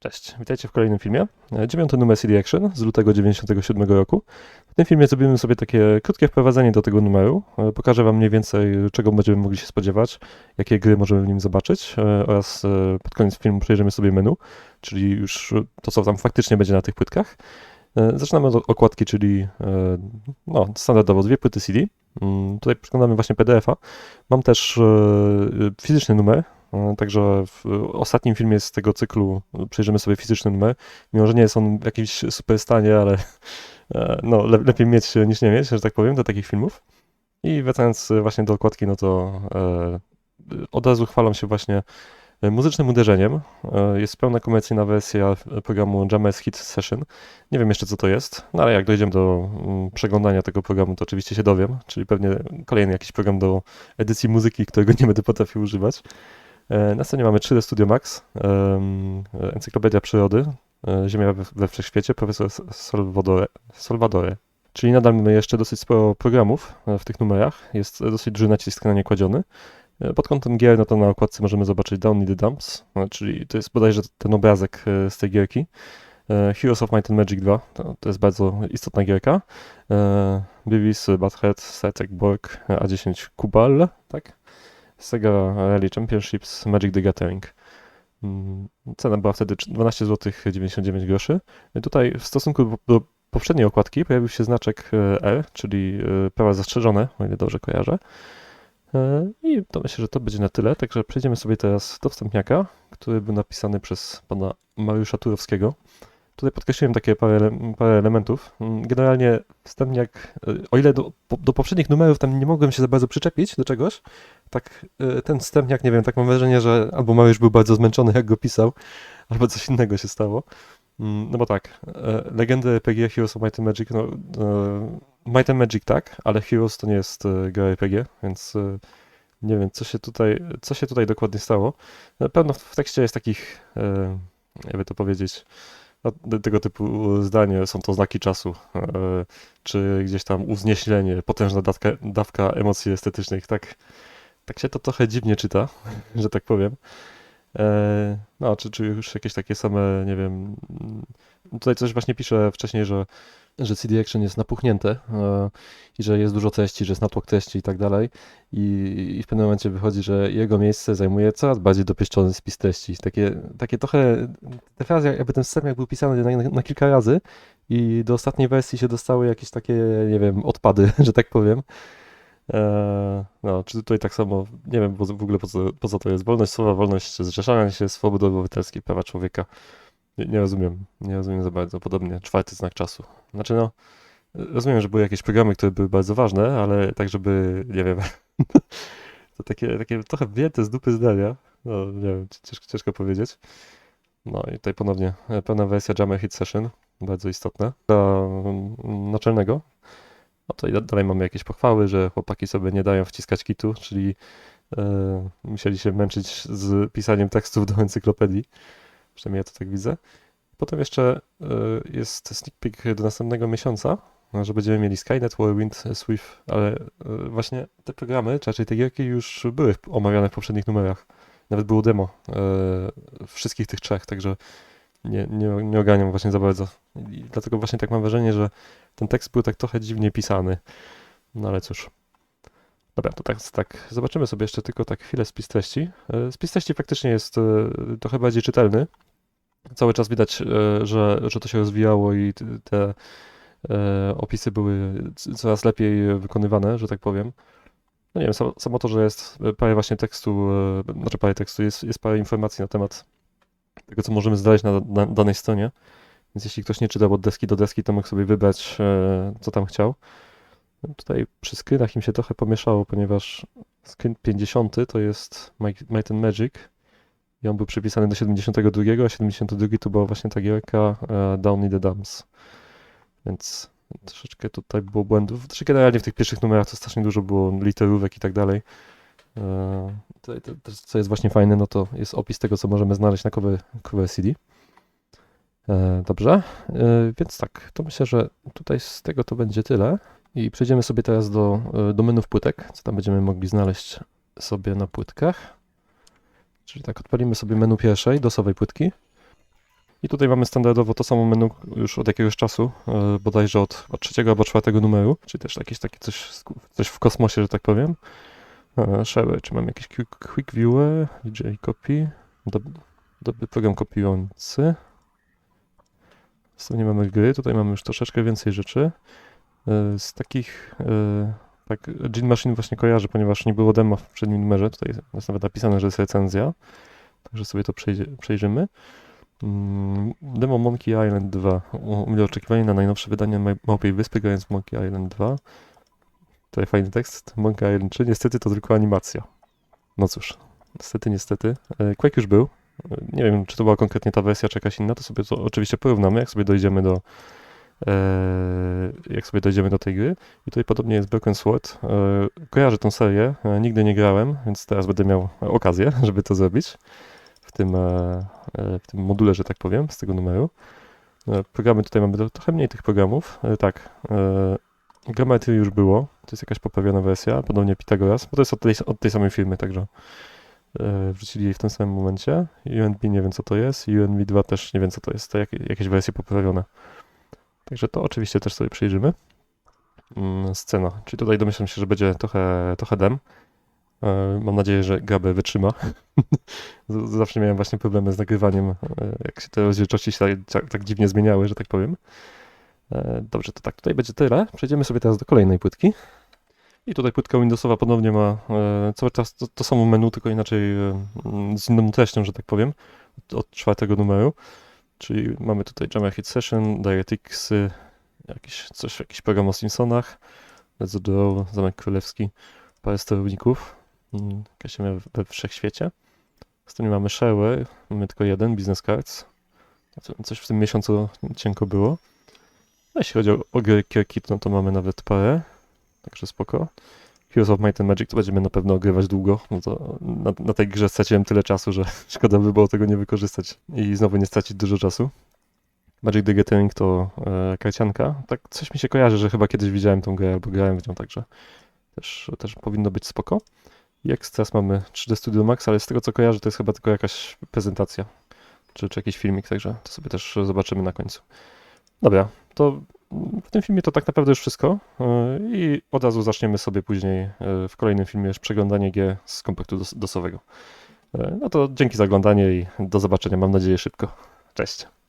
Cześć, witajcie w kolejnym filmie. E, Dziewiąty numer CD Action z lutego 97 roku. W tym filmie zrobimy sobie takie krótkie wprowadzenie do tego numeru. E, Pokażę Wam mniej więcej, czego będziemy mogli się spodziewać, jakie gry możemy w nim zobaczyć e, oraz pod koniec filmu przejrzymy sobie menu, czyli już to, co tam faktycznie będzie na tych płytkach. Zaczynamy od okładki, czyli no, standardowo dwie płyty CD. Mm, Tutaj przeglądamy właśnie PDF-a. Mam też fizyczny numer, Także w ostatnim filmie z tego cyklu przejrzymy sobie fizyczny numer. Mimo, że nie jest on w jakimś super stanie, ale e, no, le lepiej mieć niż nie mieć, że tak powiem, do takich filmów. I wracając właśnie do okładki, no to e, od razu chwalą się właśnie muzycznym uderzeniem. E, Jest pełna komercyjna wersja programu Jammers Hit Session. Nie wiem jeszcze co to jest, no ale jak dojdziemy do mm, przeglądania tego programu, to oczywiście się dowiem, czyli pewnie kolejny jakiś program do edycji muzyki, którego nie będę potrafił używać. E, Na mamy 3D Studio Max, Encyklopedia Przyrody, e, Ziemia we, we Wszechświecie, profesor Salvadore, Salvadore. Czyli nadal mamy jeszcze dosyć sporo programów e, w tych numerach, jest dosyć duży nacisk na nie kładziony. Pod kątem gier, no to na okładce możemy zobaczyć Down in the Dumps, czyli to jest bodajże ten obrazek z tej gierki. Heroes of Might and Magic 2, to, to jest bardzo istotna gierka. Beavis, Butthead, Star Trek Borg, e, A10 Kubal, tak? Sega Rally Championships Magic the Gathering. Mm, Cena była wtedy 12 zł 99 groszy. Tutaj w stosunku do, poprzedniej okładki pojawił się znaczek e, R, czyli e, prawa zastrzeżone, o ile dobrze kojarzę. E, I to myślę, że to będzie na tyle. Także przejdziemy sobie teraz do wstępniaka, który był napisany przez pana Mariusza Turowskiego. Tutaj podkreśliłem takie parę, parę elementów. Mm, Generalnie wstępniak, e, o ile do, do poprzednich numerów tam nie mogłem się za bardzo przyczepić do czegoś, tak e, ten wstępniak, nie wiem, tak mam wrażenie, że albo Mariusz był bardzo zmęczony, jak go pisał, albo coś innego się stało. Mm, No bo tak, e, legendy RPG Heroes of Might and Magic, no, e, Might and Magic tak, ale Heroes to nie jest gra RPG, więc nie wiem, co się tutaj, co się tutaj dokładnie stało. Na pewno w tekście jest takich, jakby to powiedzieć, no, te- tego typu zdanie, są to znaki czasu, czy gdzieś tam uznieślenie, potężna dawka, dawka emocji estetycznych, tak, tak się to trochę dziwnie czyta, że tak powiem. E, No, czy, czy już jakieś takie same, nie wiem. mm, Tutaj coś właśnie pisze wcześniej, że, że CD Action jest napuchnięte e, i że jest dużo treści, że jest natłok treści i tak dalej. I, w pewnym momencie wychodzi, że jego miejsce zajmuje coraz bardziej dopieszczony spis treści. Takie, takie trochę, te frazy, jakby ten wstęp był pisany na, na, na kilka razy i do ostatniej wersji się dostały jakieś takie, nie wiem, odpady, że tak powiem. Eee, no, czy tutaj tak samo, nie wiem po- w ogóle po co, po co to jest. Wolność słowa, wolność zrzeszania się, swobody obywatelskie, prawa człowieka. Nie, nie rozumiem, nie rozumiem za bardzo. Podobnie, czwarty znak czasu. Znaczy no, rozumiem, że były jakieś programy, które były bardzo ważne, ale tak, żeby, nie wiem, to takie, takie trochę wyjęte z dupy zdania. No, nie wiem, ciężko, ciężko powiedzieć. No i tutaj ponownie e, pełna wersja Jammer Hit Session, bardzo istotna. Dla mm, naczelnego, no to i da- dalej mamy jakieś pochwały, że chłopaki sobie nie dają wciskać kitu, czyli e, musieli się męczyć z pisaniem tekstów do encyklopedii. Przynajmniej ja to tak widzę. Potem jeszcze e, jest sneak peek do następnego miesiąca, no, że będziemy mieli Skynet, Whirlwind, Swift, ale e, właśnie te programy, czy raczej te gierki już były omawiane w poprzednich numerach. Nawet było demo e, wszystkich tych trzech, także nie, nie, nie oganiam właśnie za bardzo. I dlatego właśnie tak mam wrażenie, że ten tekst był tak trochę dziwnie pisany. No ale cóż. Dobra, to tak, tak. Zobaczymy sobie jeszcze tylko tak chwilę spis treści. E, Spis treści faktycznie jest e, trochę bardziej czytelny. Cały czas widać, e, że, że to się rozwijało i te opisy były coraz lepiej wykonywane, że tak powiem. No nie wiem, samo, samo to, że jest parę właśnie tekstu, znaczy parę tekstu, jest, jest parę informacji na temat tego, co możemy znaleźć na, na danej stronie. Więc jeśli ktoś nie czytał od deski do deski, to mógł sobie wybrać, e, co tam chciał. Tutaj przy screenach im się trochę pomieszało, ponieważ screen 50 to jest Might and Magic i on był przypisany do 72, a 72 to była właśnie ta gierka e, Down in the Dumps. Więc troszeczkę tutaj było błędów. Znaczy generalnie w tych pierwszych numerach to strasznie dużo było literówek i tak dalej. E, Tutaj to, to, co jest właśnie fajne, no to jest opis tego, co możemy znaleźć na cover, cover CD. Dobrze, E, więc tak, to myślę, że tutaj z tego to będzie tyle. I przejdziemy sobie teraz do, e, do menów płytek, co tam będziemy mogli znaleźć sobie na płytkach. Czyli tak, odpalimy sobie menu pierwszej, dosowej płytki. I tutaj mamy standardowo to samo menu już od jakiegoś czasu, bodajże od, od trzeciego albo czwartego numeru, czyli też jakieś takie coś, coś w kosmosie, że tak powiem. E, Share, czy mamy jakiś quick, viewer, DJ copy, dob, dobry program kopiujący. Następnie mamy gry, tutaj mamy już troszeczkę więcej rzeczy. E, Z takich, e, tak, Gene Machine właśnie kojarzę, ponieważ nie było dema w poprzednim numerze, tutaj jest nawet napisane, że jest recenzja, także sobie to przejrzymy. Mm, Demo Monkey Island 2. U u mnie oczekiwanie na najnowsze wydanie Małpiej Wyspy, grając w Monkey Island 2. Tutaj fajny tekst. Island 3. Niestety to tylko animacja. No cóż, niestety, niestety. E, Quake już był. E, Nie wiem, czy to była konkretnie ta wersja, czy jakaś inna, to sobie to oczywiście porównamy, jak sobie dojdziemy do e, jak sobie dojdziemy do tej gry. I tutaj podobnie jest Broken Sword. Kojarzę tą serię, nigdy nie grałem, więc teraz będę miał okazję, żeby to zrobić w tym, w tym module, że tak powiem, z tego numeru. Programy tutaj mamy tro- trochę mniej tych programów. Tak, Grammatry już było, to jest jakaś poprawiona wersja, podobnie Pythagoras, bo to jest od tej, od tej samej firmy, także e, wrzucili jej w tym samym momencie. UNB nie wiem co to jest, UNB 2 też nie wiem co to jest, to jak, jakieś wersje poprawione. Także to oczywiście też sobie przyjrzymy. Mm, Scena, czyli tutaj domyślam się, że będzie trochę, trochę dem. E, Mam nadzieję, że Gabe wytrzyma. Zawsze miałem właśnie problemy z nagrywaniem, e, jak się te rozdzielczości się tak, tak dziwnie zmieniały, że tak powiem. E, Dobrze, to tak, tutaj będzie tyle. Przejdziemy sobie teraz do kolejnej płytki. I tutaj płytka Windowsowa ponownie ma e, cały czas to, to samo menu, tylko inaczej e, mm, z inną treścią, że tak powiem, od, czwartego numeru. Czyli mamy tutaj Jammer Hit Session, DirectX, y, jakiś, coś, jakiś program o Simpsonach, Let's Draw, Zamek Królewski, parę sterowników, mm, jakaś we, wszechświecie. Następnie mamy Shareware, mamy tylko jeden, Business Cards. Co- Coś w tym miesiącu cienko było. A jeśli chodzi o, o gry Kirkit, no to mamy nawet parę, także spoko. Heroes of Might and Magic to będziemy na pewno ogrywać długo, no to na, na tej grze straciłem tyle czasu, że szkoda by było tego nie wykorzystać i znowu nie stracić dużo czasu. Magic the Gathering to e, karcianka. Tak coś mi się kojarzy, że chyba kiedyś widziałem tą grę albo grałem w nią, także też, też powinno być spoko. I Extras mamy 3D Studio Max, ale z tego co kojarzę to jest chyba tylko jakaś prezentacja czy, czy jakiś filmik, także to sobie też zobaczymy na końcu. Dobra, to w tym filmie to tak naprawdę już wszystko e, i od razu zaczniemy sobie później e, w kolejnym filmie przeglądanie gier z kompaktu dos- dosowego. E, No to dzięki za oglądanie i do zobaczenia, mam nadzieję szybko. Cześć.